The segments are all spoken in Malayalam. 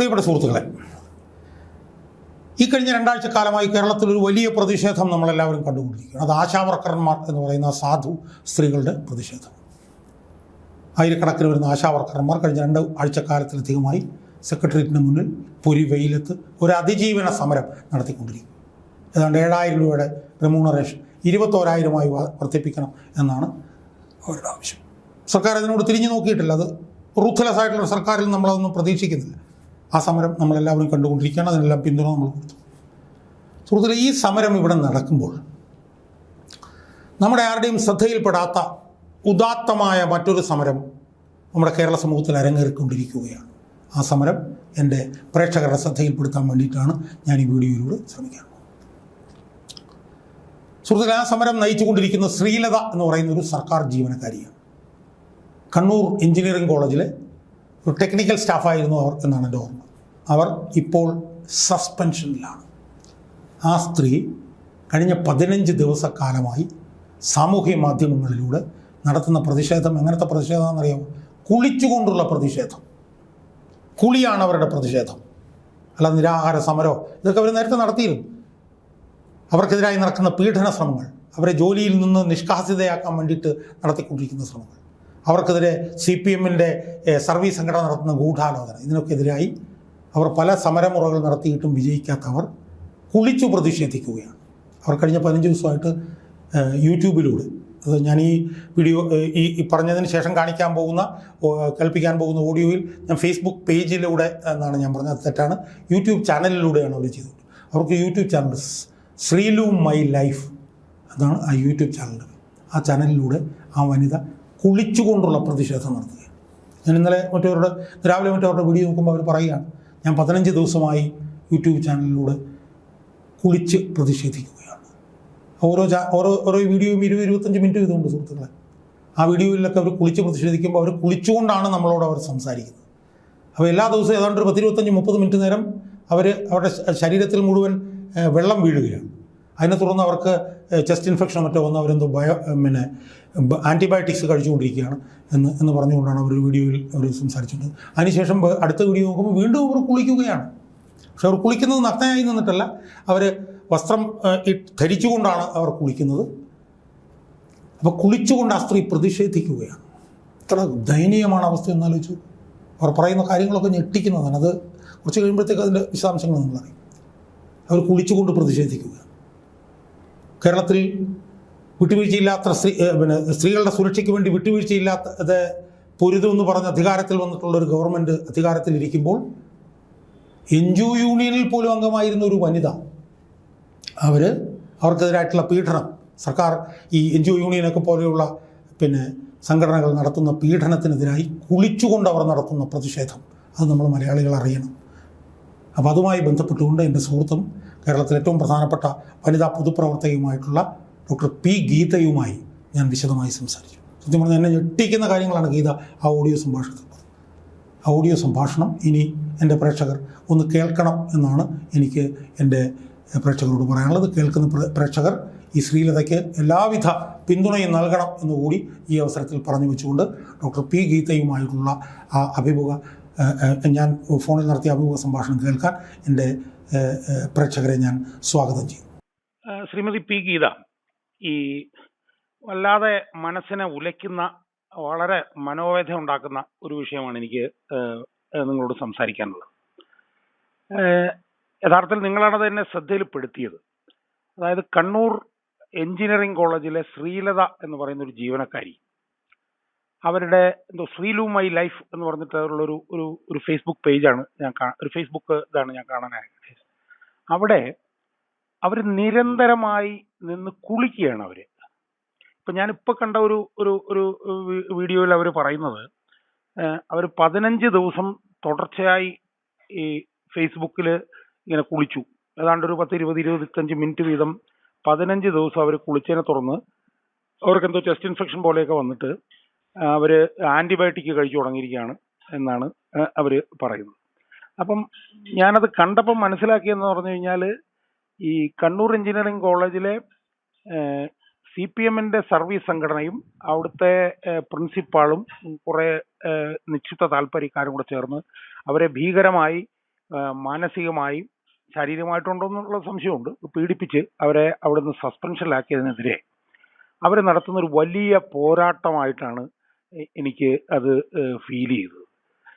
പ്രിയപ്പെട്ട സുഹൃത്തുക്കളെ ഈ കഴിഞ്ഞ രണ്ടാഴ്ച കാലമായി കേരളത്തിൽ ഒരു വലിയ പ്രതിഷേധം നമ്മളെല്ലാവരും കണ്ടുകൊണ്ടിരിക്കുകയാണ്. അത് ആശാവർക്കർമാർ എന്ന് പറയുന്ന സാധു സ്ത്രീകളുടെ പ്രതിഷേധം. ആയിരക്കണക്കിന് വരുന്ന ആശാവർക്കർമാർ കഴിഞ്ഞ രണ്ട് ആഴ്ചക്കാലത്തിലധികമായി സെക്രട്ടേറിയറ്റിന് മുന്നിൽ പൊരി വെയിലത്ത് ഒരു അതിജീവന സമരം നടത്തിക്കൊണ്ടിരിക്കും ഏതാണ്ട് ഏഴായിരം രൂപയുടെ റെമ്യൂണറേഷൻ ഇരുപത്തോരായിരമായി വർദ്ധിപ്പിക്കണം എന്നാണ് അവരുടെ ആവശ്യം. സർക്കാർ അതിനോട് തിരിഞ്ഞു നോക്കിയിട്ടില്ല. അത് റൂത്ത്ലെസ് ആയിട്ടുള്ള സർക്കാരിൽ നമ്മളതൊന്നും പ്രതീക്ഷിക്കുന്നില്ല. ആ സമരം നമ്മളെല്ലാവരും കണ്ടുകൊണ്ടിരിക്കുകയാണ്. അതിനെല്ലാം പിന്തുണ നമ്മൾ കൊടുത്തു. സുഹൃത്തുക്കളെ ഈ സമരം ഇവിടെ നടക്കുമ്പോൾ നമ്മുടെ ആരുടെയും ശ്രദ്ധയിൽപ്പെടാത്ത ഉദാത്തമായ മറ്റൊരു സമരം നമ്മുടെ കേരള സമൂഹത്തിൽ അരങ്ങേറിക്കൊണ്ടിരിക്കുകയാണ്. ആ സമരം എന്റെ പ്രേക്ഷകരുടെ ശ്രദ്ധയിൽപ്പെടുത്താൻ വേണ്ടിയിട്ടാണ് ഞാൻ ഈ വീഡിയോയിലൂടെ ശ്രമിക്കുന്നത് സുഹൃത്തുക്കളെ ആ സമരം നയിച്ചുകൊണ്ടിരിക്കുന്ന ശ്രീലത എന്ന് പറയുന്ന ഒരു സർക്കാർ ജീവനക്കാരിയാണ്. കണ്ണൂർ എഞ്ചിനീയറിംഗ് കോളേജിലെ ടെക്നിക്കൽ സ്റ്റാഫായിരുന്നു അവർ എന്നാണ് എന്റെ ഓർമ്മ. അവർ ഇപ്പോൾ സസ്പെൻഷനിലാണ് ആ സ്ത്രീ കഴിഞ്ഞ പതിനഞ്ച് ദിവസക്കാലമായി സാമൂഹ്യ മാധ്യമങ്ങളിലൂടെ നടത്തുന്ന പ്രതിഷേധം എങ്ങനത്തെ പ്രതിഷേധമാണെന്നറിയാമോ? കുളിച്ചുകൊണ്ടുള്ള പ്രതിഷേധം. കുളിയാണ് അവരുടെ പ്രതിഷേധം. അല്ല നിരാഹാര സമരോ ഇതൊക്കെ അവർ നേരത്തെ നടത്തിയിരുന്നു. അവർക്കെതിരായി നടക്കുന്ന പീഡന ശ്രമങ്ങൾ അവരെ ജോലിയിൽ നിന്ന് നിഷ്കാസിതയാക്കാൻ വേണ്ടിയിട്ട് നടത്തിക്കൊണ്ടിരിക്കുന്ന ശ്രമങ്ങൾ. അവർക്കെതിരെ സി പി എമ്മിന്റെ സർവീസ് സംഘടന നടത്തുന്ന ഗൂഢാലോചന. ഇതിനൊക്കെ എതിരായി അവർ പല സമരമുറകൾ നടത്തിയിട്ടും വിജയിക്കാത്തവർ കുളിച്ചു പ്രതിഷേധിക്കുകയാണ്. അവർ കഴിഞ്ഞ പതിനഞ്ച് ദിവസമായിട്ട് യൂട്യൂബിലൂടെ അത് ഞാൻ ഈ വീഡിയോ ഈ പറഞ്ഞതിന് ശേഷം കാണിക്കാൻ പോകുന്ന കൽപ്പിക്കാൻ പോകുന്ന ഓഡിയോയിൽ ഞാൻ ഫേസ്ബുക്ക് പേജിലൂടെ എന്നാണ് ഞാൻ പറഞ്ഞത്. തെറ്റാണ്. യൂട്യൂബ് ചാനലിലൂടെയാണ് അവർ ചെയ്തത്. അവർക്ക് YouTube channel Sreelu my life അതാണ് ആ യൂട്യൂബ് ചാനലിന്റെ ആ ചാനലിലൂടെ ആ വനിത കുളിച്ചുകൊണ്ടുള്ള പ്രതിഷേധം നടത്തുക. ഞാൻ ഇന്നലെ മറ്റവരുടെ രാവിലെ മറ്റവരുടെ വീഡിയോ നോക്കുമ്പോൾ അവർ പറയുകയാണ് ഞാൻ പതിനഞ്ച് ദിവസമായി യൂട്യൂബ് ചാനലിലൂടെ കുളിച്ച് പ്രതിഷേധിക്കുകയാണ്. ഓരോ ചാ ഓരോ ഓരോ വീഡിയോയും ഇരുപത് ഇരുപത്തഞ്ച് മിനിറ്റ് ഇതുണ്ട് സുഹൃത്തുക്കളെ. ആ വീഡിയോയിലൊക്കെ അവർ കുളിച്ച് പ്രതിഷേധിക്കുമ്പോൾ അവർ കുളിച്ചുകൊണ്ടാണ് നമ്മളോട് അവർ സംസാരിക്കുന്നത്. അപ്പോൾ എല്ലാ ദിവസവും ഏതാണ്ട് ഒരു പത്തിരുപത്തഞ്ച് മുപ്പത് മിനിറ്റ് നേരം അവർ അവരുടെ ശരീരത്തിൽ മുഴുവൻ വെള്ളം വീഴുകയാണ്. അതിനെ തുടർന്ന് അവർക്ക് ചെസ്റ്റ് ഇൻഫെക്ഷനോ മറ്റോ വന്ന് അവരെന്തോ ബയോ പിന്നെ ആന്റിബയോട്ടിക്സ് കഴിച്ചുകൊണ്ടിരിക്കുകയാണ് എന്ന് എന്ന് പറഞ്ഞുകൊണ്ടാണ് അവർ വീഡിയോയിൽ അവർ സംസാരിച്ചിട്ടുണ്ട് അതിനുശേഷം അടുത്ത വീഡിയോ നോക്കുമ്പോൾ വീണ്ടും അവർ കുളിക്കുകയാണ്. പക്ഷെ അവർ കുളിക്കുന്നത് നഗ്നയായി നിന്നിട്ടല്ല. അവർ വസ്ത്രം ധരിച്ചുകൊണ്ടാണ് അവർ കുളിക്കുന്നത്. അപ്പോൾ കുളിച്ചുകൊണ്ട് ആ സ്ത്രീ പ്രതിഷേധിക്കുകയാണ്. ഇത്ര ദയനീയമാണ് അവസ്ഥ എന്നാലോചിച്ചു അവർ പറയുന്ന കാര്യങ്ങളൊക്കെ ഞെട്ടിക്കുന്നതാണ്. അത് കുറച്ച് കഴിയുമ്പോഴത്തേക്ക് അതിന്റെ വിശദാംശങ്ങൾ നമ്മളറിയും അവർ കുളിച്ചുകൊണ്ട് പ്രതിഷേധിക്കുക കേരളത്തിൽ വിട്ടുവീഴ്ചയില്ലാത്ത സ്ത്രീ പിന്നെ സ്ത്രീകളുടെ സുരക്ഷയ്ക്ക് വേണ്ടി വിട്ടുവീഴ്ചയില്ലാത്തത് പൊരുതുമെന്ന് പറഞ്ഞ് അധികാരത്തിൽ വന്നിട്ടുള്ള ഒരു ഗവൺമെന്റ് അധികാരത്തിലിരിക്കുമ്പോൾ എൻ ജി ഒ യൂണിയനിൽ പോലും അംഗമായിരുന്ന ഒരു വനിത അവർ അവർക്കെതിരായിട്ടുള്ള പീഡനം സർക്കാർ ഈ എൻ ജി ഒ യൂണിയനൊക്കെ പോലെയുള്ള പിന്നെ സംഘടനകൾ നടത്തുന്ന പീഡനത്തിനെതിരായി കുളിച്ചുകൊണ്ട് അവർ നടത്തുന്ന പ്രതിഷേധം. അത് നമ്മൾ മലയാളികൾ അറിയണം. അപ്പോൾ അതുമായി ബന്ധപ്പെട്ടുകൊണ്ട് എന്റെ സുഹൃത്തും കേരളത്തിലെ ഏറ്റവും പ്രധാനപ്പെട്ട വനിതാ പൊതുപ്രവർത്തകയുമായിട്ടുള്ള ഡോക്ടർ പി ഗീതയുമായി ഞാൻ വിശദമായി സംസാരിച്ചു. സത്യം പറഞ്ഞാൽ എന്നെ ഞെട്ടിക്കുന്ന കാര്യങ്ങളാണ് ഗീത ആ ഓഡിയോ സംഭാഷണത്തിൽ ആ ഓഡിയോ സംഭാഷണം ഇനി എന്റെ പ്രേക്ഷകർ ഒന്ന് കേൾക്കണം എന്നാണ് എനിക്ക് എന്റെ പ്രേക്ഷകരോട് പറയാനുള്ളത്. കേൾക്കുന്ന പ്രേക്ഷകർ ഈ ശ്രീലതയ്ക്ക് എല്ലാവിധ പിന്തുണയും നൽകണം എന്നുകൂടി ഈ അവസരത്തിൽ പറഞ്ഞു വെച്ചുകൊണ്ട് ഡോക്ടർ പി ഗീതയുമായിട്ടുള്ള ആ അഭിമുഖ ഞാൻ ഫോണിൽ നടത്തിയ അഭിമുഖ സംഭാഷണം കേൾക്കാൻ എന്റെ പ്രേക്ഷകരെ ഞാൻ സ്വാഗതം ചെയ്യും. ശ്രീമതി പി ഗീത ഈ വല്ലാതെ മനസ്സിനെ ഉലയ്ക്കുന്ന വളരെ മനോവേദന ഉണ്ടാക്കുന്ന ഒരു വിഷയമാണ് എനിക്ക് നിങ്ങളോട് സംസാരിക്കാനുള്ളത്. യഥാർത്ഥത്തിൽ നിങ്ങളാണത് എന്നെ ശ്രദ്ധയിൽപ്പെടുത്തിയത്. അതായത് കണ്ണൂർ എഞ്ചിനീയറിംഗ് കോളേജിലെ ശ്രീലത എന്ന് പറയുന്ന ഒരു ജീവനക്കാരി അവരുടെ എന്തോ ശ്രീലു മൈ ലൈഫ് എന്ന് പറഞ്ഞിട്ടുള്ള ഒരു ഒരു ഒരു ഫേസ്ബുക്ക് പേജാണ് ഞാൻ ഒരു ഫേസ്ബുക്ക് ഇതാണ് ഞാൻ കാണാനായിട്ട്. അവിടെ അവർ നിരന്തരമായി നിന്ന് കുളിക്കുകയാണ് അവർ. ഇപ്പൊ ഞാനിപ്പോ കണ്ട ഒരു ഒരു ഒരു വീഡിയോയിൽ അവർ പറയുന്നത് അവർ പതിനഞ്ച് ദിവസം തുടർച്ചയായി ഈ ഫേസ്ബുക്കിൽ ഇങ്ങനെ കുളിച്ചു. ഏതാണ്ട് ഒരു പത്ത് ഇരുപത് ഇരുപത്തഞ്ച് മിനിറ്റ് വീതം പതിനഞ്ച് ദിവസം അവർ കുളിച്ചതിനെ തുടർന്ന് അവർക്ക് എന്തോ ചെസ്റ്റ് ഇൻഫെക്ഷൻ പോലെയൊക്കെ വന്നിട്ട് ആ, അവർ ആന്റിബയോട്ടിക് കഴിച്ചു തുടങ്ങിയിരിക്കുകയാണ് എന്നാണ് അവർ പറയുന്നത്. അപ്പം ഞാനത് കണ്ടപ്പം മനസ്സിലാക്കിയെന്ന് പറഞ്ഞു കഴിഞ്ഞാൽ ഈ കണ്ണൂർ എഞ്ചിനീയറിംഗ് കോളേജിലെ സി പി എമ്മിന്റെ സർവീസ് സംഘടനയും അവിടുത്തെ പ്രിൻസിപ്പാളും കുറെ നിശ്ചിത താല്പര്യക്കാരും കൂടെ ചേർന്ന് അവരെ ഭീകരമായി മാനസികമായി മാനസികമായും ശാരീരികമായിട്ടുണ്ടോ സംശയമുണ്ട്. പീഡിപ്പിച്ച് അവരെ അവിടുന്ന് സസ്പെൻഷനിലാക്കിയതിനെതിരെ അവർ നടത്തുന്ന ഒരു വലിയ പോരാട്ടമായിട്ടാണ് എനിക്ക് അത് ഫീൽ ചെയ്തത്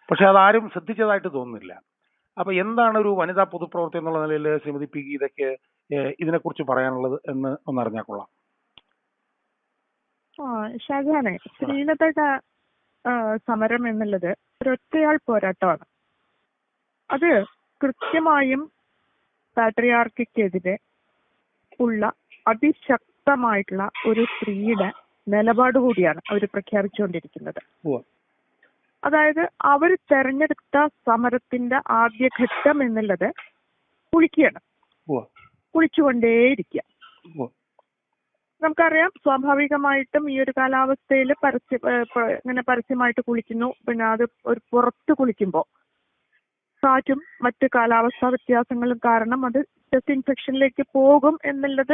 പക്ഷെ അതാരും ശ്രദ്ധിച്ചതായിട്ട് തോന്നുന്നില്ല. അപ്പൊ എന്താണ് ഒരു വനിതാ പൊതുപ്രവർത്തി എന്നുള്ള നിലയിൽ ശ്രീമതി പി ഗീതയ്ക്ക് ഇതിനെക്കുറിച്ച് പറയാനുള്ളത് എന്ന് ഒന്ന് അറിഞ്ഞാൽ കൊള്ളാം. ഷാജാനെ ശ്രീലതയുടെ സമരം എന്നുള്ളത് ഒരൊറ്റയാൾ പോരാട്ടമാണ്. അത് കൃത്യമായും പാട്രിയാർക്കെതിരെ ഉള്ള അതിശക്തമായിട്ടുള്ള ഒരു സ്ത്രീയുടെ നിലപാട് കൂടിയാണ് അവർ പ്രഖ്യാപിച്ചുകൊണ്ടിരിക്കുന്നത്. അതായത് അവർ തെരഞ്ഞെടുത്ത സമരത്തിന്റെ ആദ്യഘട്ടം എന്നുള്ളത് കുളിക്കുകയാണ്. കുളിച്ചുകൊണ്ടേയിരിക്കുക. നമുക്കറിയാം സ്വാഭാവികമായിട്ടും ഈ ഒരു കാലാവസ്ഥയിൽ പരസ്യ ഇങ്ങനെ പരസ്യമായിട്ട് കുളിക്കുന്നു. പിന്നെ അത് ഒരു പുറത്ത് കുളിക്കുമ്പോൾ കാറ്റും മറ്റ് കാലാവസ്ഥാ വ്യത്യാസങ്ങളും കാരണം അത് ചെസ്റ്റ് ഇൻഫെക്ഷനിലേക്ക് പോകും എന്നുള്ളത്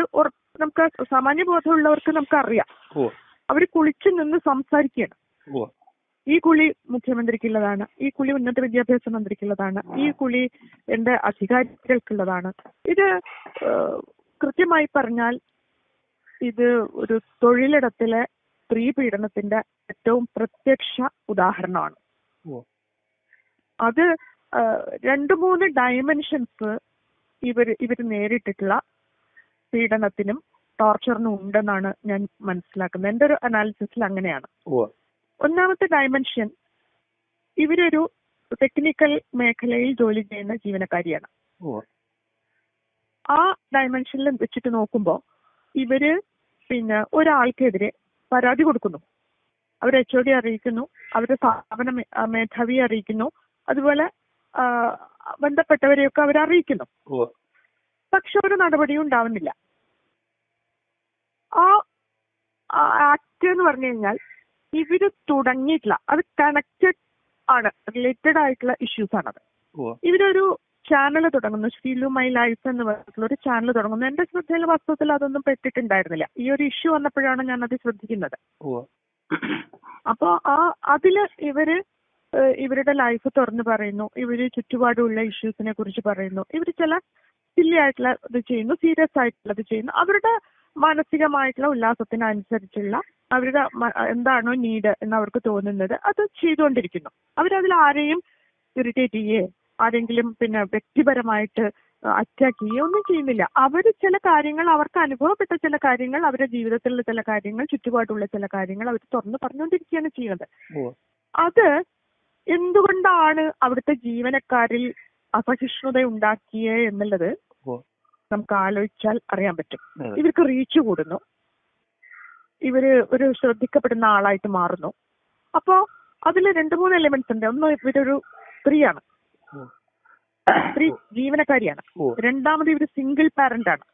നമുക്ക് സാമാന്യ ബോധമുള്ളവർക്ക് നമുക്കറിയാം. അറിയാം അവർ കുളിച്ചു നിന്ന് സംസാരിക്കുകയാണ്. ഈ കുളി മുഖ്യമന്ത്രിക്കുള്ളതാണ്. ഈ കുളി ഉന്നത വിദ്യാഭ്യാസ മന്ത്രിക്കുള്ളതാണ്. ഈ കുളി എന്റെ അധികാരികൾക്കുള്ളതാണ്. ഇത് കൃത്യമായി പറഞ്ഞാൽ ഇത് ഒരു തൊഴിലിടത്തിലെ സ്ത്രീ പീഡനത്തിന്റെ ഏറ്റവും പ്രത്യക്ഷ ഉദാഹരണമാണ്. അത് രണ്ട് മൂന്ന് ഡയമെൻഷൻസ് ഇവർ ഇവർ നേരിട്ടിട്ടുള്ള പീഡനത്തിനും ടോർച്ചറിനും ഉണ്ടെന്നാണ് ഞാൻ മനസ്സിലാക്കുന്നത്. എന്റെ ഒരു അനാലിസിസിൽ അങ്ങനെയാണ്. ഒന്നാമത്തെ ഡയമെൻഷൻ ഇവരൊരു ടെക്നിക്കൽ മേഖലയിൽ ജോലി ചെയ്യുന്ന ജീവനക്കാരിയാണ്. ആ ഡയമെൻഷനിൽ വെച്ചിട്ട് നോക്കുമ്പോൾ ഇവർ പിന്നെ ഒരാൾക്കെതിരെ പരാതി കൊടുക്കുന്നു. അവർ എച്ച് ഒ ഡി അറിയിക്കുന്നു അവരുടെ സ്ഥാപന മേധാവിയെ അറിയിക്കുന്നു. അതുപോലെ ബന്ധപ്പെട്ടവരെയൊക്കെ അവർ അറിയിക്കുന്നു. പക്ഷെ ഒരു നടപടിയും ഉണ്ടാവുന്നില്ല. ആ ആക്ട് എന്ന് പറഞ്ഞു കഴിഞ്ഞാൽ ഇവർ തുടങ്ങിയിട്ടില്ല അത് കണക്റ്റഡ് ആണ് റിലേറ്റഡ് ആയിട്ടുള്ള ഇഷ്യൂസ് ആണത്. ഇവരൊരു ചാനൽ തുടങ്ങുന്നു ഫീലു മൈ ലൈഫ് എന്ന് പറഞ്ഞിട്ടുള്ള ഒരു ചാനൽ തുടങ്ങുന്നു. എന്റെ ശ്രദ്ധയിൽ വാസ്തവത്തിൽ അതൊന്നും പെട്ടിട്ടുണ്ടായിരുന്നില്ല. ഈ ഒരു ഇഷ്യൂ വന്നപ്പോഴാണ് ഞാൻ അത് ശ്രദ്ധിക്കുന്നത് അപ്പോ ആ അതിൽ ഇവർ ഇവരുടെ ലൈഫ് തുറന്നു പറയുന്നു. ഇവർ ചുറ്റുപാടുള്ള ഇഷ്യൂസിനെ കുറിച്ച് പറയുന്നു. ഇവർ ചില സില്ലി ആയിട്ടുള്ള ഇത് ചെയ്യുന്നു സീരിയസ് ആയിട്ടുള്ളത് ചെയ്യുന്നു. അവരുടെ മാനസികമായിട്ടുള്ള ഉല്ലാസത്തിനനുസരിച്ചുള്ള അവരുടെ എന്താണോ നീഡ് എന്ന് അവർക്ക് തോന്നുന്നത് അത് ചെയ്തുകൊണ്ടിരിക്കുന്നു. അവരതിൽ ആരെയും ഇറിറ്റേറ്റ് ചെയ്യേ ആരെങ്കിലും പിന്നെ വ്യക്തിപരമായിട്ട് അറ്റാക്ക് ചെയ്യുകയോ ഒന്നും ചെയ്യുന്നില്ല. അവർ ചില കാര്യങ്ങൾ അവർക്ക് അനുഭവപ്പെട്ട ചില കാര്യങ്ങൾ അവരുടെ ജീവിതത്തിലുള്ള ചില കാര്യങ്ങൾ ചുറ്റുപാടുള്ള ചില കാര്യങ്ങൾ അവർ തുറന്നു പറഞ്ഞുകൊണ്ടിരിക്കുകയാണ് ചെയ്യുന്നത്. അത് എന്തുകൊണ്ടാണ് അവിടുത്തെ ജീവനക്കാരിൽ അസഹിഷ്ണുത ഉണ്ടാക്കിയേ എന്നുള്ളത്. നമുക്ക് ആലോചിച്ചാൽ അറിയാൻ പറ്റും ഇവർക്ക് റീച്ച് കൂടുന്നു ഇവർ ഒരു ശ്രദ്ധിക്കപ്പെടുന്ന ആളായിട്ട് മാറുന്നു അപ്പോ അതിൽ രണ്ട് മൂന്ന് എലിമെന്റ്സ് ഉണ്ട് ഒന്ന് ഇവരൊരു സ്ത്രീയാണ്. സ്ത്രീ ജീവനക്കാരിയാണ്. രണ്ടാമത് ഇവർ സിംഗിൾ പാരന്റ് ആണ്.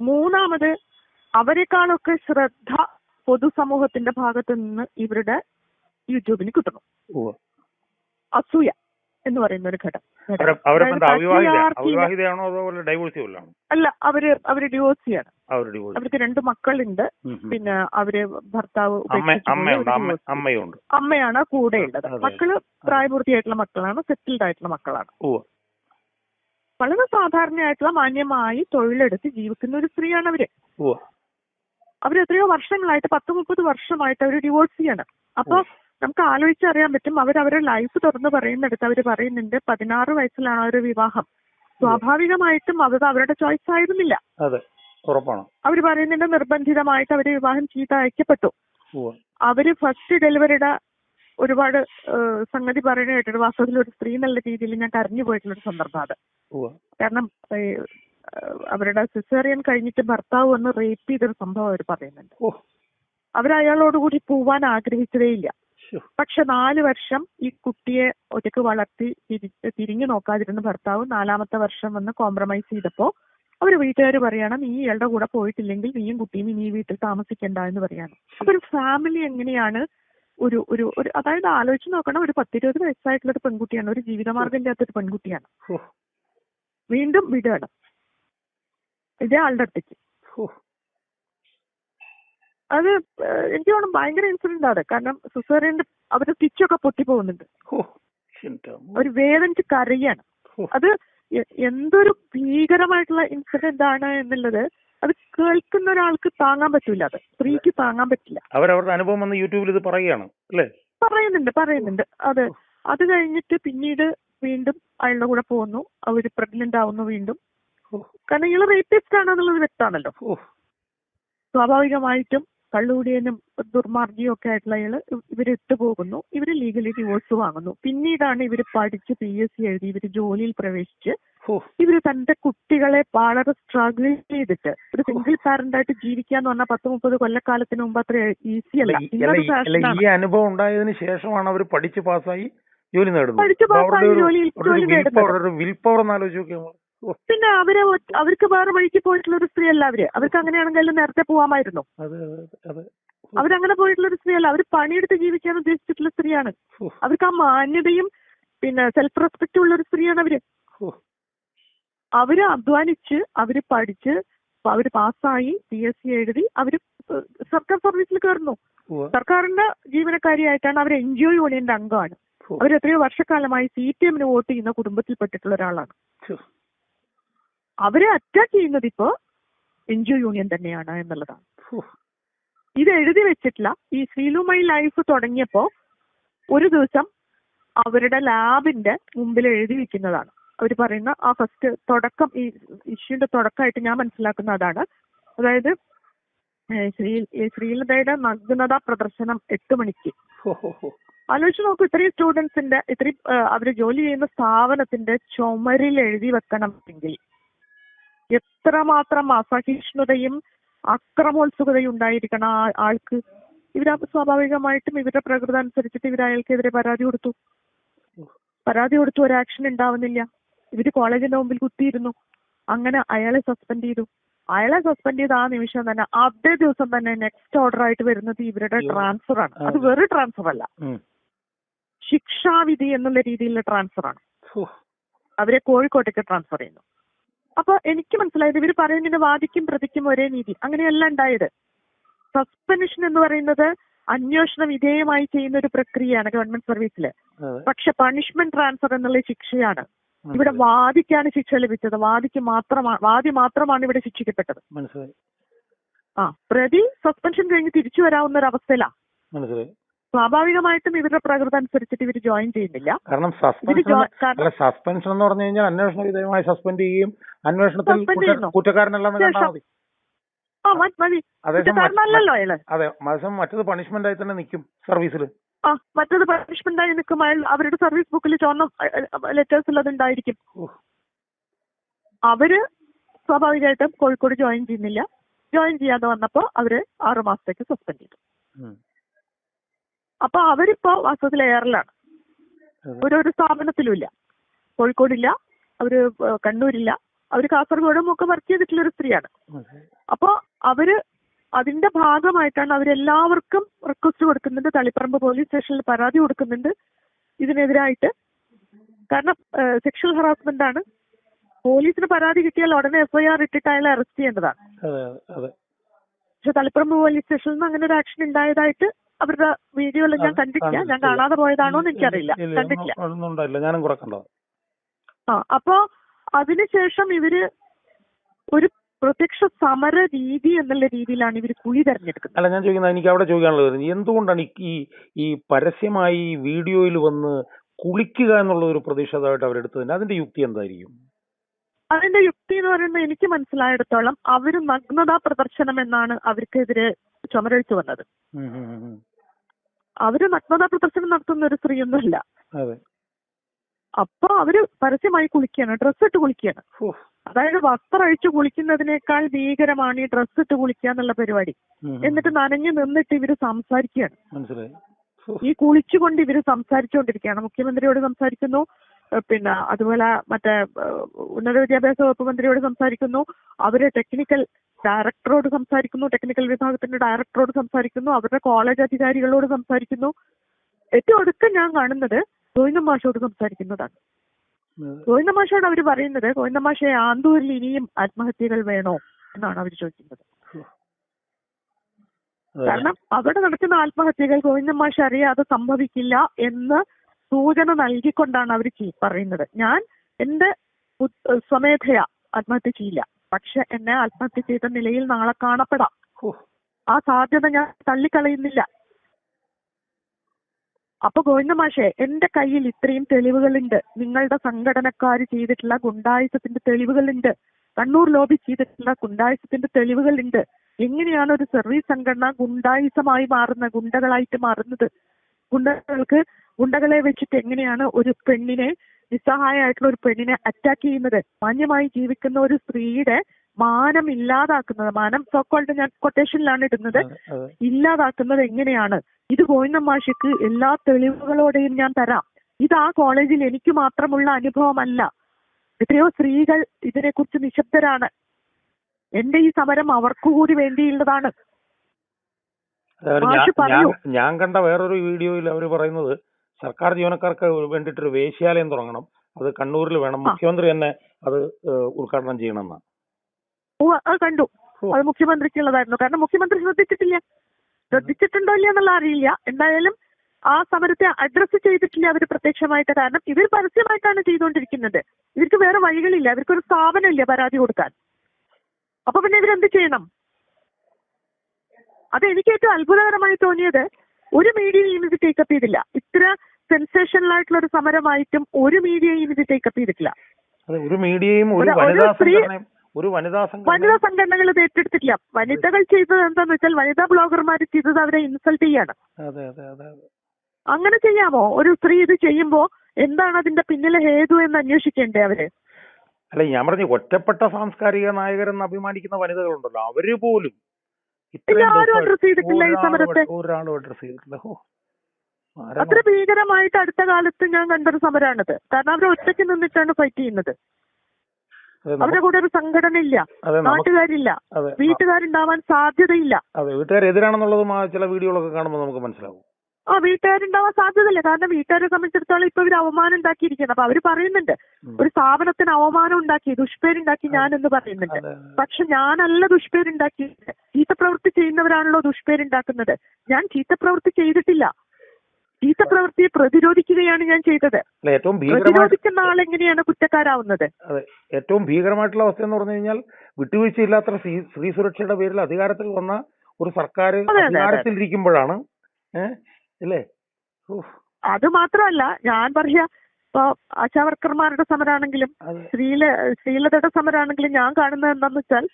മൂന്നാമത് അവരെക്കാളൊക്കെ ശ്രദ്ധ പൊതുസമൂഹത്തിന്റെ ഭാഗത്ത് നിന്ന് ഇവരുടെ യൂട്യൂബിന് കിട്ടുന്നു ഉവ്വ. അസൂയ എന്ന് പറയുന്ന ഒരു ഘടം. ഘടകം. അവരെ- അവരിപ്പോ എന്താ അതായത് അവിവാഹിത patriarchy- അവിവാഹിതയാണോ അതോ വല്ല ഡൈവോഴ്സി വല്ലതാണോ അല്ല അവർ അവർ ഡിവോഴ്സിയാണ് അവർക്ക് രണ്ട് മക്കളുണ്ട്. പിന്നെ അവർ ഭർത്താവ്. അമ്മയാണ് കൂടെയുള്ളത്. മക്കൾ പ്രായപൂർത്തിയായിട്ടുള്ള മക്കളാണ് സെറ്റിൽഡ് ആയിട്ടുള്ള മക്കളാണ്. വളരെ സാധാരണയായിട്ടുള്ള മാന്യമായി തൊഴിലെടുത്ത് ജീവിക്കുന്ന ഒരു സ്ത്രീയാണ് അവർ. അവർ എത്രയോ വർഷങ്ങളായിട്ട് പത്ത് മുപ്പത് വർഷമായിട്ട് അവർ ഡിവോഴ്സ് ചെയ്യാണ് അപ്പൊ നമുക്ക് ആലോചിച്ചറിയാൻ പറ്റും. അവർ അവരുടെ ലൈഫ് തുറന്ന് പറയുന്നിടത്ത് അവർ പറയുന്നുണ്ട് പതിനാറ് വയസ്സിലാണ് അവരുടെ വിവാഹം. സ്വാഭാവികമായിട്ടും അത് അവരുടെ ചോയ്സ് ആയിരുന്നില്ല. ഉറപ്പാണ്. അവർ പറയുന്നുണ്ട് നിർബന്ധിതമായിട്ട് അവർ വിവാഹം ചെയ്ത് അയക്കപ്പെട്ടു. അവർ ഫസ്റ്റ് ഡെലിവറിയുടെ ഒരുപാട് സംഗതി പറയുന്നത് കേട്ടിട്ട് വാസ്തവത്തിൽ ഒരു സ്ത്രീ നല്ല രീതിയിൽ ഞാൻ കരഞ്ഞു പോയിട്ടുള്ള ഒരു സന്ദർഭം അത്. കാരണം അവരുടെ സിസേറിയൻ കഴിഞ്ഞിട്ട് ഭർത്താവ് വന്ന് റേപ്പ് ചെയ്തൊരു സംഭവം അവർ പറയുന്നുണ്ട്. അവരയാളോട് കൂടി പോവാൻ ആഗ്രഹിച്ചതേയില്ല. പക്ഷെ നാല് വർഷം ഈ കുട്ടിയെ ഒറ്റയ്ക്ക് വളർത്തി തിരിഞ്ഞു നോക്കാതിരുന്ന ഭർത്താവ് നാലാമത്തെ വർഷം വന്ന് കോംപ്രമൈസ് ചെയ്തപ്പോ അവർ വീട്ടുകാർ പറയണം നീ ഇയാളുടെ കൂടെ പോയിട്ടില്ലെങ്കിൽ നീയും കുട്ടിയും ഇനി ഈ വീട്ടിൽ താമസിക്കണ്ട എന്ന് പറയാണ്. അപ്പൊ ഒരു ഫാമിലി എങ്ങനെയാണ് ഒരു ഒരു ഒരു അതായത് ആലോചിച്ച് നോക്കണം ഒരു പത്തിരുപത് വയസ്സായിട്ടുള്ള ഒരു പെൺകുട്ടിയാണ് ഒരു ജീവിതമാർഗം ഇല്ലാത്ത ഒരു പെൺകുട്ടിയാണ്. വീണ്ടും വിടണം. ഇതേ ആളുടെ അടുത്തേക്ക്. അത് എനിക്ക് തോന്നുന്നു ഭയങ്കര ഇൻസിഡന്റ് ആണ്. കാരണം സുസേറിയന്റെ അവരുടെ സ്റ്റിച്ചൊക്കെ പൊട്ടി പോകുന്നുണ്ട് ഓ. എന്റെ അമ്മോ. അവർ വേദനിച്ച് കരയാണ്. അത് എന്തൊരു ഭീകരമായിട്ടുള്ള ഇൻസിഡന്റ് ആണ് എന്നുള്ളത് അത് കേൾക്കുന്ന ഒരാൾക്ക് താങ്ങാൻ പറ്റൂല. അത് സ്ത്രീക്ക് താങ്ങാൻ പറ്റില്ല. അവരവരുടെ അനുഭവം വന്ന് യൂട്യൂബിൽ ഇത് പറയുകയാണ് അല്ലേ? പറയുന്നുണ്ട് പറയുന്നുണ്ട്. അത്. അത് കഴിഞ്ഞിട്ട് പിന്നീട് വീണ്ടും അയാളുടെ കൂടെ പോകുന്നു. അവർ പ്രഗ്നന്റ് ആവുന്നു വീണ്ടും. കാരണം ഇയാൾ റേപ്പിസ്റ്റ് ആണെന്നുള്ളത് വ്യക്തമാണല്ലോ. സ്വാഭാവികമായിട്ടും കള്ളുകൂടിയനും ദുർമാർഗിയും ഒക്കെ ആയിട്ടുള്ള അയാൾ ഇവർ ഇട്ടുപോകുന്നു ഇവർ ലീഗലി ഡിവോഴ്സ് വാങ്ങുന്നു. പിന്നീടാണ് ഇവർ പഠിച്ച് പി എസ് സി എഴുതി ഇവർ ജോലിയിൽ പ്രവേശിച്ച് ഇവർ ഇവർ തന്റെ കുട്ടികളെ വളരെ സ്ട്രഗിൾ ചെയ്തിട്ട് ഒരു സിംഗിൾ പാരന്റ് ആയിട്ട് ജീവിക്കാന്ന് പറഞ്ഞാൽ പത്ത് മുപ്പത് കൊല്ലക്കാലത്തിന് മുമ്പ് അത്ര ഈസി അല്ല. ഈ- അനുഭവം ഉണ്ടായതിനു ശേഷമാണ് അവർ പഠിച്ച് പാസ്സായി ജോലി നേടുന്നത്. വിൽ നേടുന്നത്. പവർ ഒന്ന് നോക്കിയാൽ പിന്നെ അവർ അവർക്ക് വേറെ വഴിക്ക് പോയിട്ടുള്ള ഒരു സ്ത്രീയല്ല അവർ. അവർക്ക് അങ്ങനെയാണെങ്കിൽ നേരത്തെ പോവാമായിരുന്നു. അവരങ്ങനെ പോയിട്ടുള്ള ഒരു സ്ത്രീയല്ല. അവർ പണിയെടുത്ത് ജീവിക്കാൻ ഉദ്ദേശിച്ചിട്ടുള്ള സ്ത്രീയാണ്. അവർക്ക് ആ മാന്യതയും പിന്നെ സെൽഫ് റെസ്പെക്ട് ഉള്ള ഒരു സ്ത്രീയാണ് അവർ. അവർ അധ്വാനിച്ച് അവർ പഠിച്ച് അവർ പാസ്സായി പി എസ് സി എഴുതി അവർ സർക്കാർ സർവീസിൽ കയറുന്നു. സർക്കാരിന്റെ ജീവനക്കാരിയായിട്ടാണ് അവർ എൻ ജി ഒ യൂണിയന്റെ അംഗമാണ്. അവർ എത്രയോ വർഷക്കാലമായി സി പി എമ്മിന് വോട്ട് ചെയ്യുന്ന കുടുംബത്തിൽപ്പെട്ടിട്ടുള്ള ഒരാളാണ്. അവരെ അറ്റാക്ക് ചെയ്യുന്നത് ഇപ്പോ എൻ ജി ഒ യൂണിയൻ തന്നെയാണ് എന്നുള്ളതാണ്. ഇത് എഴുതി വെച്ചിട്ടില്ല. ഈ ശ്രീലുമൈ ലൈഫ് തുടങ്ങിയപ്പോ ഒരു ദിവസം അവരുടെ ലാബിന്റെ മുമ്പിൽ എഴുതി വെക്കുന്നതാണ്. അവർ പറയുന്ന ആ ഫസ്റ്റ് തുടക്കം ഈ ഇഷ്യൂന്റെ തുടക്കമായിട്ട് ഞാൻ മനസ്സിലാക്കുന്ന അതാണ്. അതായത് ശ്രീ ശ്രീലതയുടെ നഗ്നത പ്രദർശനം എട്ട് മണിക്ക്. ആലോചിച്ച് നോക്കൂ ഇത്രയും സ്റ്റുഡൻസിന്റെ ഇത്രയും അവർ ജോലി ചെയ്യുന്ന സ്ഥാപനത്തിന്റെ ചുമരിൽ എഴുതി വെക്കണമെങ്കിൽ എത്രമാത്രം അസഹിഷ്ണുതയും അക്രമോത്സുകതയും ഉണ്ടായിരിക്കണം ആ ആൾക്ക്. ഇവർ സ്വാഭാവികമായിട്ടും ഇവരുടെ പ്രകൃതി അനുസരിച്ചിട്ട് ഇവർ അയാൾക്കെതിരെ പരാതി കൊടുത്തു. പരാതി കൊടുത്തു ഒരു ആക്ഷൻ ഉണ്ടാവുന്നില്ല. ഇവർ കോളേജിന്റെ മുമ്പിൽ കുത്തിയിരുന്നു. അങ്ങനെ അയാളെ സസ്പെൻഡ് ചെയ്തു. അയാളെ സസ്പെൻഡ് ചെയ്ത ആ നിമിഷം തന്നെ അതേ ദിവസം തന്നെ നെക്സ്റ്റ് ഓർഡർ ആയിട്ട് വരുന്നത് ഇവരുടെ. ട്രാൻസ്ഫർ ആണ്. അത് വെറു ട്രാൻസ്ഫർ അല്ല. ശിക്ഷാവിധി എന്നുള്ള രീതിയിലുള്ള ട്രാൻസ്ഫർ ആണ്. അവരെ കോഴിക്കോട്ടേക്ക് ട്രാൻസ്ഫർ ചെയ്യുന്നു. അപ്പൊ എനിക്ക് മനസ്സിലായത് ഇവർ പറയുന്നതിന് വാദിക്കും പ്രതിക്കും ഒരേ നീതി അങ്ങനെയല്ല ഉണ്ടായത്. സസ്പെൻഷൻ എന്ന് പറയുന്നത് അന്വേഷണ വിധേയമായി ചെയ്യുന്ന ഒരു പ്രക്രിയയാണ് ഗവൺമെന്റ് സർവീസിൽ പക്ഷെ പണിഷ്മെന്റ് ട്രാൻസ്ഫർ എന്നുള്ള ശിക്ഷയാണ്. ഇവിടെ. വാദിക്കാണ് ശിക്ഷ ലഭിച്ചത്. വാദിക്ക് മാത്രമാണ് വാദി മാത്രമാണ് ഇവിടെ ശിക്ഷിക്കപ്പെട്ടത്. മനസ്സിലായി. ആ പ്രതി സസ്പെൻഷൻ കഴിഞ്ഞ് തിരിച്ചു വരാവുന്ന ഒരു അവസ്ഥയിലാണ് മനസ്സിലായി. സ്വാഭാവികമായിട്ടും ഇവരുടെ പ്രകൃതം അനുസരിച്ചിട്ട് ഇവർ ജോയിൻ ചെയ്യുന്നില്ല. കാരണം സസ്പെൻഷൻ സസ്പെൻഷൻ എന്ന് പറഞ്ഞു കഴിഞ്ഞാൽ അന്വേഷണ വിധേയമായി സസ്പെൻഡ് ചെയ്യും. അന്വേഷണത്തിൽ കുറ്റക്കാരനല്ലെന്ന് കണ്ടാൽ മതി. അതെ മത്സം മറ്റത് പണിഷ്മെന്റ് ആയി തന്നെ നിൽക്കും സർവീസിൽ ആ മറ്റത് പണിഷ്മെന്റ് ആയി നിൽക്കും. അയാൾ അവരുടെ സർവീസ് ബുക്കിൽ ചുവന്ന ലെറ്റേഴ്സ് ഉള്ളതുണ്ടായിരിക്കും അവർ സ്വാഭാവികമായിട്ടും കോഴിക്കോട് ജോയിൻ ചെയ്യുന്നില്ല. ജോയിൻ ചെയ്യാതെ വന്നപ്പോ അവർ ആറു മാസത്തേക്ക് സസ്പെൻഡ് ചെയ്തു. അപ്പൊ അവരിപ്പോ വാസ്തവത്തിൽ എയറിലാണ്. ഒരു ഒരു സ്ഥാപനത്തിലും ഇല്ല കോഴിക്കോടില്ല അവർ കണ്ണൂരില്ല. അവർ കാസർഗോഡും ഒക്കെ വർക്ക് ചെയ്തിട്ടുള്ള ഒരു സ്ത്രീയാണ്. അപ്പോ അവർ അതിന്റെ ഭാഗമായിട്ടാണ് അവരെല്ലാവർക്കും റിക്വസ്റ്റ് കൊടുക്കുന്നുണ്ട്. തളിപ്പറമ്പ് പോലീസ് സ്റ്റേഷനിൽ പരാതി കൊടുക്കുന്നുണ്ട് ഇതിനെതിരായിട്ട്. കാരണം സെക്ഷൽ ഹറാസ്മെന്റ് ആണ്. പോലീസിന് പരാതി കിട്ടിയാൽ ഉടനെ എഫ്ഐആർ ഇട്ടിട്ട് അയാളെ അറസ്റ്റ് ചെയ്യേണ്ടതാണ്. പക്ഷെ തളിപ്പറമ്പ് പോലീസ് സ്റ്റേഷനിൽ നിന്ന് അങ്ങനെ ഒരു ആക്ഷൻ ഉണ്ടായതായിട്ട് അവരുടെ വീഡിയോയിൽ ഞാൻ കണ്ടിട്ടില്ല. ഞാൻ. കാണാതെ പോയതാണോ എന്ന് എനിക്കറിയില്ല. കണ്ടിട്ടില്ല. ഞാനും കുറെ കണ്ടത്. ആ അപ്പോ അതിനുശേഷം ഇവർ ഒരു പ്രത്യക്ഷ സമര രീതി എന്നുള്ള രീതിയിലാണ് ഇവർ കുഴി തെരഞ്ഞെടുക്കുന്നത്. അല്ല ഞാൻ ചോദിക്കുന്നത് എനിക്ക് അവിടെ ചോദിക്കാനുള്ളത് എന്തുകൊണ്ടാണ് ഈ- ഈ പരസ്യമായി വീഡിയോയിൽ വന്ന് കുളിക്കുക എന്നുള്ള ഒരു പ്രതിഷേധമായിട്ട് അവരെടുത്തതിന് അതിന്റെ യുക്തി എന്തായിരിക്കും? അതിന്റെ യുക്തി എന്ന് പറയുന്നത് എനിക്ക് മനസ്സിലായിടത്തോളം അവർ നഗ്നതാ പ്രദർശനം എന്നാണ് അവർക്കെതിരെ ചുമരഴിച്ചു വന്നത്. അവർ നഗ്നതാ പ്രദർശനം നടത്തുന്ന ഒരു സ്ത്രീയൊന്നുമല്ല. അതെ. അപ്പൊ അവർ പരസ്യമായി കുളിക്കുകയാണ്. ഡ്രസ്സ് ഇട്ട് കുളിക്കുകയാണ്. അതായത് വസ്ത്രം അഴിച്ചു കുളിക്കുന്നതിനേക്കാൾ ഭീകരമാണ് ഈ ഡ്രസ്സ് ഇട്ട് കുളിക്കുക എന്നുള്ള പരിപാടി. എന്നിട്ട് നനഞ്ഞു നിന്നിട്ട് ഇവർ സംസാരിക്കുകയാണ്. ഈ കുളിച്ചുകൊണ്ട് ഇവർ സംസാരിച്ചുകൊണ്ടിരിക്കുകയാണ്. മുഖ്യമന്ത്രിയോട് സംസാരിക്കുന്നു. പിന്നെ അതുപോലെ മറ്റേ ഉന്നത വിദ്യാഭ്യാസ വകുപ്പ് മന്ത്രിയോട് സംസാരിക്കുന്നു. അവർ ടെക്നിക്കൽ ഡയറക്ടറോട് സംസാരിക്കുന്നു ടെക്നിക്കൽ വിഭാഗത്തിന്റെ ഡയറക്ടറോട് സംസാരിക്കുന്നു അവരുടെ കോളേജ് അധികാരികളോട് സംസാരിക്കുന്നു. ഏറ്റവും അടുത്ത് ഞാൻ കാണുന്നത് ഗോവിന്ദ മാഷോട് സംസാരിക്കുന്നതാണ്. ഗോവിന്ദ മാഷോട് അവർ പറയുന്നത് ഗോവിന്ദ മാഷെ ആന്തൂരിൽ ഇനിയും ആത്മഹത്യകൾ വേണോ എന്നാണ് അവർ ചോദിക്കുന്നത്. കാരണം അവിടെ നടക്കുന്ന ആത്മഹത്യകൾ ഗോവിന്ദ മാഷ് അറിയാതെ സംഭവിക്കില്ല എന്ന് സൂചന നൽകിക്കൊണ്ടാണ് അവർ പറയുന്നത്. ഞാൻ എന്റെ സ്വമേധയാ ആത്മഹത്യ ചെയ്യില്ല. പക്ഷെ എന്നെ ആത്മഹത്യ ചെയ്ത നിലയിൽ നാളെ കാണപ്പെടാം. ആ സാധ്യത ഞാൻ തള്ളിക്കളയുന്നില്ല. അപ്പൊ ഗോവിന്ദ മാഷെ എന്റെ കയ്യിൽ ഇത്രയും തെളിവുകളുണ്ട്. നിങ്ങളുടെ സംഘടനക്കാർ ചെയ്തിട്ടുള്ള ഗുണ്ടായുസത്തിന്റെ തെളിവുകളുണ്ട്. കണ്ണൂർ ലോബി ചെയ്തിട്ടുള്ള ഗുണ്ടായുസത്തിന്റെ തെളിവുകളുണ്ട്. എങ്ങനെയാണ് ഒരു സർവീസ് സംഘടന ഗുണ്ടായുസമായി മാറുന്ന ഗുണ്ടകളായിട്ട് മാറുന്നത്? ഗുണ്ടകൾക്ക് ഗുണ്ടകളെ വെച്ചിട്ട് എങ്ങനെയാണ് ഒരു പെണ്ണിനെ നിസ്സഹായമായിട്ടുള്ള ഒരു പെണ്ണിനെ അറ്റാക്ക് ചെയ്യുന്നത്. മാന്യമായി ജീവിക്കുന്ന ഒരു സ്ത്രീയുടെ മാനം ഇല്ലാതാക്കുന്നത് മാനം സോക്കോൾഡ് ഞാൻ കൊട്ടേഷനിലാണ് ഇടുന്നത്. ഇല്ലാതാക്കുന്നത് എങ്ങനെയാണ്? ഇത് ഗോവിന്ദ മാഷിക്ക് എല്ലാ തെളിവുകളോടെയും ഞാൻ തരാം. ഇത് ആ കോളേജിൽ എനിക്ക് മാത്രമുള്ള അനുഭവമല്ല. എത്രയോ സ്ത്രീകൾ ഇതിനെക്കുറിച്ച് നിശബ്ദരാണ്. എന്റെ ഈ സമരം അവർക്കു കൂടി വേണ്ടിയുള്ളതാണ്. ഞാൻ കണ്ട വേറൊരു വീഡിയോയിൽ അവർ പറയുന്നത് സർക്കാർ ജീവനക്കാർക്ക് വേണ്ടിയിട്ടൊരു വേശ്യാലയം തുടങ്ങണം. അത് കണ്ണൂരിൽ വേണം. മുഖ്യമന്ത്രി തന്നെ അത് ഉദ്ഘാടനം ചെയ്യണമെന്നാണ് ഓ അത് കണ്ടു. അത് മുഖ്യമന്ത്രിക്കുള്ളതായിരുന്നു. കാരണം മുഖ്യമന്ത്രി ശ്രദ്ധിച്ചിട്ടില്ല. ശ്രദ്ധിച്ചിട്ടുണ്ടോ ഇല്ല എന്നുള്ള അറിയില്ല. എന്തായാലും ആ സമരത്തെ അഡ്രസ്സ് ചെയ്തിട്ടില്ല അവർ പ്രത്യക്ഷമായിട്ട്. കാരണം ഇവർ പരസ്യമായിട്ടാണ് ചെയ്തുകൊണ്ടിരിക്കുന്നത്. ഇവർക്ക് വേറെ വഴികളില്ല. ഇവർക്കൊരു സ്ഥാപനമില്ല പരാതി കൊടുക്കാൻ. അപ്പൊ പിന്നെ ഇവരെന്ത് ചെയ്യണം? അത് എനിക്ക് ഏറ്റവും അത്ഭുതകരമായി തോന്നിയത് ഒരു മീഡിയയിൽ ഇത് ടേക്കപ്പ് ചെയ്തില്ല. ഇത്ര സെൻസേഷണൽ ആയിട്ടുള്ള ഒരു സമരമായിട്ടും ഒരു മീഡിയയും ഇത് ടേക്കപ്പ് ചെയ്തിട്ടില്ല. ഒരു മീഡിയയും ഒരു വനിതാ സംഘടനയും ഒരു വനിതാ വനിതാ സംഘടനകൾ ഇത് ഏറ്റെടുത്തിട്ടില്ല. വനിതകൾ ചെയ്തത് എന്താന്ന് വെച്ചാൽ വനിതാ ബ്ലോഗർമാർ ചെയ്തത് അവരെ ഇൻസൾട്ട് ചെയ്യാണ്. അങ്ങനെ ചെയ്യാമോ? ഒരു സ്ത്രീ ഇത് ചെയ്യുമ്പോ എന്താണ് അതിന്റെ പിന്നിലെ ഹേതു എന്ന് അന്വേഷിക്കേണ്ടേ അവർ? അല്ല ഞാൻ പറഞ്ഞു ഒറ്റപ്പെട്ട സാംസ്കാരിക നായകരെന്ന് അഭിമാനിക്കുന്ന വനിതകളുണ്ടല്ലോ. അവർ പോലും ഇല്ല, ആരും അഡ്രസ് ചെയ്തിട്ടില്ല ഈ ഒരാളും സമരത്തെ. ഒരാളും അഡ്രസ് ചെയ്തിട്ടില്ല. അത്ര ഭീകരമായിട്ട് അടുത്ത കാലത്ത് ഞാൻ കണ്ടൊരു സമരമാണിത് കാരണം അവർ ഒറ്റയ്ക്ക് നിന്നിട്ടാണ് ഫൈറ്റ് ചെയ്യുന്നത്. അവരുടെ കൂടെ ഒരു സംഘടന ഇല്ല നാട്ടുകാരില്ല. വീട്ടുകാരുണ്ടാവാൻ സാധ്യതയില്ല. അതെ വീട്ടുകാരെതിരാണെന്നുള്ളതും ആ ചില വീഡിയോകളൊക്കെ കാണുമ്പോൾ നമുക്ക് മനസ്സിലാവും. ആ വീട്ടുകാരുണ്ടാവാൻ സാധ്യതയില്ല. കാരണം വീട്ടുകാരെ സംബന്ധിച്ചിടത്തോളം ഇപ്പൊ ഇവർ അവമാനം ഉണ്ടാക്കിയിരിക്കുന്നത് അപ്പൊ അവർ പറയുന്നുണ്ട് ഒരു സ്ഥാപനത്തിന് അവമാനം ഉണ്ടാക്കി ദുഷ്പേരുണ്ടാക്കി ഞാൻ എന്ന് പറയുന്നുണ്ട്. പക്ഷെ ഞാനല്ല ദുഷ്പേരുണ്ടാക്കിയത്. ചീത്തപ്രവൃത്തി ചെയ്യുന്നവരാണല്ലോ ദുഷ്പേരുണ്ടാക്കുന്നത്. ഞാൻ ചീത്തപ്രവൃത്തി ചെയ്തിട്ടില്ല. ചീത്തപ്രവൃത്തിയെ പ്രതിരോധിക്കുകയാണ് ഞാൻ ചെയ്തത്. ഏറ്റവും പ്രതിരോധിക്കുന്ന ആളെങ്ങനെയാണ് കുറ്റക്കാരാവുന്നത്? അതെ ഏറ്റവും ഭീകരമായിട്ടുള്ള അവസ്ഥ എന്ന് പറഞ്ഞു കഴിഞ്ഞാൽ വിട്ടുവീഴ്ചയില്ലാത്ത സ്ത്രീ സുരക്ഷയുടെ പേരിൽ അധികാരത്തിൽ വന്ന ഒരു സർക്കാർ. അധികാരത്തിലിരിക്കുമ്പോഴാണ്. അല്ലേ? അത് മാത്രമല്ല ഞാൻ പറയാ ഇപ്പൊ ആശാവർക്കർമാരുടെ സമരാണെങ്കിലും സ്ത്രീല സ്ത്രീലതയുടെ സമരാണെങ്കിലും ഞാൻ കാണുന്നത് എന്താന്ന് വെച്ചാൽ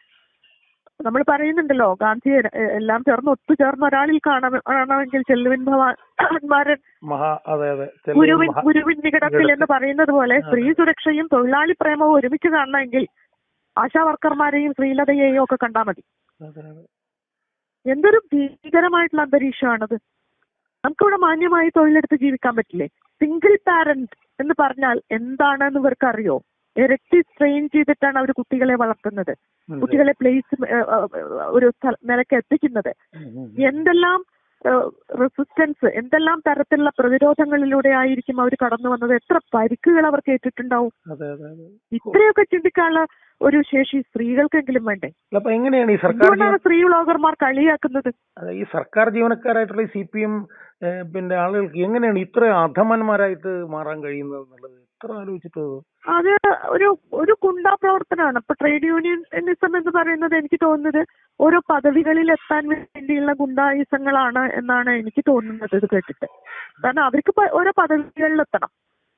നമ്മൾ പറയുന്നുണ്ടല്ലോ ഗാന്ധി എല്ലാം ചേർന്ന് ഒത്തുചേർന്ന ഒരാളിൽ കാണണമെങ്കിൽ ചെല്ലുവിൻ ഭവാൻമാരൻ ഗുരുവിൻ ഗുരുവിൻ നികടത്തിൽ എന്ന് പറയുന്നത് പോലെ സ്ത്രീ സുരക്ഷയും തൊഴിലാളി പ്രേമവും ഒരുമിച്ച് കാണണമെങ്കിൽ ആശാ വർക്കർമാരെയും ശ്രീലതയെയും ഒക്കെ കണ്ടാൽ മതി. എന്തൊരു ഭീകരമായിട്ടുള്ള അന്തരീക്ഷമാണത്. നമുക്കിവിടെ മാന്യമായി തൊഴിലെടുത്ത് ജീവിക്കാൻ പറ്റില്ലേ? സിംഗിൾ പാരന്റ് എന്ന് പറഞ്ഞാൽ എന്താണെന്ന് ഇവർക്ക് അറിയോ ഇരട്ടി സ്ട്രെയിൻ ചെയ്തിട്ടാണ് അവർ കുട്ടികളെ വളർത്തുന്നത്. കുട്ടികളെ പ്ലേസ് ഒരു നിലയ്ക്ക് എത്തിക്കുന്നത്. എന്തെല്ലാം റെസിസ്റ്റൻസ് എന്തെല്ലാം തരത്തിലുള്ള പ്രതിരോധങ്ങളിലൂടെ ആയിരിക്കും അവർ കടന്നു വന്നത്? എത്ര പരിക്കുകൾ അവർക്ക് ഏറ്റിട്ടുണ്ടാവും? ഇത്രയൊക്കെ ചിന്തിക്കാനുള്ള ഒരു ശേഷി സ്ത്രീകൾക്കെങ്കിലും വേണ്ടേ? എങ്ങനെയാണ് ഈ സർക്കാർ സ്ത്രീ ബ്ലോഗർമാർ കളിയാക്കുന്നത്? ഈ സർക്കാർ ജീവനക്കാരായിട്ടുള്ള സി പി എം പിന്നെ ആളുകൾക്ക് എങ്ങനെയാണ് ഇത്ര അധമന്മാരായിട്ട് മാറാൻ കഴിയുന്നത് എന്നുള്ളത്? എത്ര ആലോചിച്ചിട്ട് അത്? ഒരു ഒരു കുണ്ടാ പ്രവർത്തനമാണ് ഇപ്പൊ ട്രേഡ് യൂണിയനിസം എന്ന് പറയുന്നത് എനിക്ക് തോന്നുന്നത് ഓരോ പദവികളിൽ എത്താൻ വേണ്ടിയുള്ള ഗുണ്ടായുസങ്ങളാണ് എന്നാണ് എനിക്ക് തോന്നുന്നത് ഇത് കേട്ടിട്ട്. കാരണം അവർക്ക് ഓരോ പദവികളിൽ എത്തണം.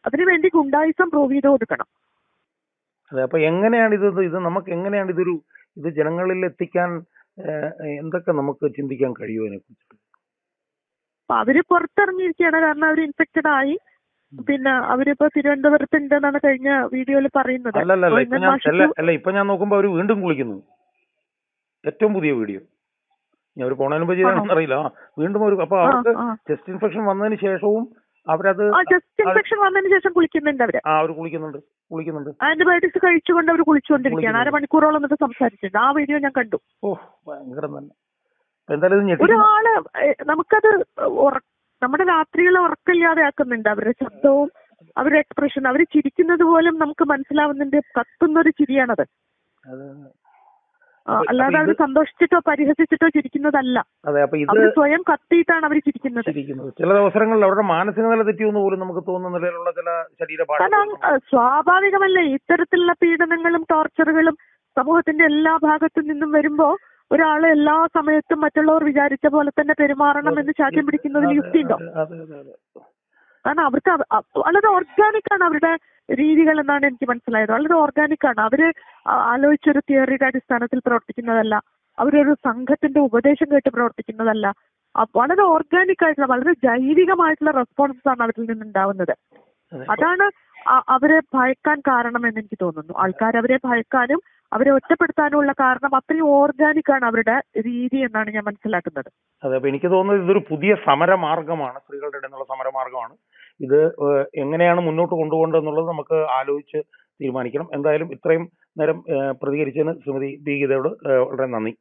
അതിനുവേണ്ടി ഗുണ്ടായുസം പ്രൂവ് ചെയ്ത് കൊടുക്കണം. അതെ അപ്പൊ എങ്ങനെയാണ് ഇത് ഇത് നമുക്ക് എങ്ങനെയാണ് ഇതൊരു ഇത് ജനങ്ങളിൽ എത്തിക്കാൻ എന്തൊക്കെ നമുക്ക് ചിന്തിക്കാൻ കഴിയുമോ അതിനെ കുറിച്ചിട്ട് അവർ പുറത്തിറങ്ങിയിരിക്കുകയാണ്. കാരണം അവർ ഇൻഫെക്റ്റഡ് ആയി. പിന്നെ അവരിപ്പോ തിരുവനന്തപുരത്ത് ഉണ്ടെന്നാണ് കഴിഞ്ഞ വീഡിയോയിൽ പറയുന്നത്. അല്ലല്ല ഇപ്പൊ ഞാൻ അല്ല അല്ല ഇപ്പൊ ഞാൻ നോക്കുമ്പോ അവർ വീണ്ടും കുളിക്കുന്നു. ഏറ്റവും പുതിയ വീഡിയോ. ഞാൻ ഒരു പോണതിന് മുമ്പ് ചെയ്താണെന്ന് അറിയില്ല. വീണ്ടും ഒരു അപ്പൊ അവർക്ക്. ചെസ്റ്റ് ഇൻഫെക്ഷൻ വന്നതിന് ശേഷവും അവരത് ഇൻഫെക്ഷൻ വന്നതിന് ശേഷം കുളിക്കുന്നുണ്ട് അവർ. ആ അവർ കുളിക്കുന്നുണ്ട് കുളിക്കുന്നുണ്ട്. ആന്റിബയോട്ടിക്സ് കഴിച്ചുകൊണ്ട് അവർ കുളിച്ചുകൊണ്ടിരിക്കുകയാണ്. അരമണിക്കൂറോളം എന്നിട്ട് സംസാരിച്ചിട്ടുണ്ട്. ആ വീഡിയോ ഞാൻ കണ്ടു. ഓ ഭയങ്കരം അപ്പൊ എന്തായാലും ഒരാൾ നമുക്കത് നമ്മുടെ രാത്രികളെ ഉറക്കമില്ലാതെ ആക്കുന്നുണ്ട് അവരുടെ ശബ്ദവും അവരുടെ എക്സ്പ്രഷൻ അവർ ചിരിക്കുന്നത് പോലും നമുക്ക് മനസ്സിലാവുന്നുണ്ട്. കത്തുന്ന ഒരു ചിരിയാണത് അല്ലാതെ അവർ സന്തോഷിച്ചിട്ടോ പരിഹസിച്ചിട്ടോ ചിരിക്കുന്നതല്ല. അവർ സ്വയം കത്തിയിട്ടാണ് അവർ ചിരിക്കുന്നത്. ചില അവസരങ്ങളിൽ അവരുടെ മാനസിക നില തെറ്റിയെന്ന് പോലും നമുക്ക് തോന്നുന്ന നിലയിലുള്ള ചില ആ, സ്വാഭാവികമല്ലേ? ഇത്തരത്തിലുള്ള പീഡനങ്ങളും ടോർച്ചറുകളും സമൂഹത്തിന്റെ എല്ലാ ഭാഗത്തു നിന്നും വരുമ്പോ ഒരാൾ എല്ലാ സമയത്തും മറ്റുള്ളവർ വിചാരിച്ച പോലെ തന്നെ പെരുമാറണം എന്ന് ശാഠ്യം പിടിക്കുന്നതിൽ യുക്തിയുണ്ടോ? കാരണം അവർക്ക് വളരെ ഓർഗാനിക് ആണ് അവരുടെ രീതികൾ എന്നാണ് എനിക്ക് മനസ്സിലായത്. വളരെ ഓർഗാനിക് ആണ്. അവർ ആലോചിച്ചൊരു തിയറിയുടെ അടിസ്ഥാനത്തിൽ പ്രവർത്തിക്കുന്നതല്ല. അവരൊരു സംഘത്തിന്റെ ഉപദേശം കേട്ട് പ്രവർത്തിക്കുന്നതല്ല. വളരെ ഓർഗാനിക് ആയിട്ടുള്ള വളരെ ജൈവികമായിട്ടുള്ള റെസ്പോൺസസ് ആണ് അവരിൽ നിന്നുണ്ടാവുന്നത്. ഉണ്ടാവുന്നത് അതാണ് അവരെ ഭയക്കാൻ കാരണം എന്ന് എനിക്ക് തോന്നുന്നു. ആൾക്കാർ അവരെ ഭയക്കാനും അവരെ ഒറ്റപ്പെടുത്താനുള്ള കാരണം അത്രയും ഓർഗാനിക് ആണ് അവരുടെ രീതി എന്നാണ് ഞാൻ മനസ്സിലാക്കുന്നത്. അതെ അപ്പൊ എനിക്ക് തോന്നുന്നത് ഇതൊരു പുതിയ സമരമാർഗമാണ് സ്ത്രീകളുടെ ഇടയിലുള്ള സമരമാർഗമാണ്. ഇത് എങ്ങനെയാണ് മുന്നോട്ട് കൊണ്ടുപോകേണ്ടതെന്നുള്ളത് നമുക്ക് ആലോചിച്ച് തീരുമാനിക്കണം. എന്തായാലും ഇത്രയും നേരം പ്രതികരിച്ചതിന് ശ്രീമതി ദീഗിതയോട് വളരെ നന്ദി.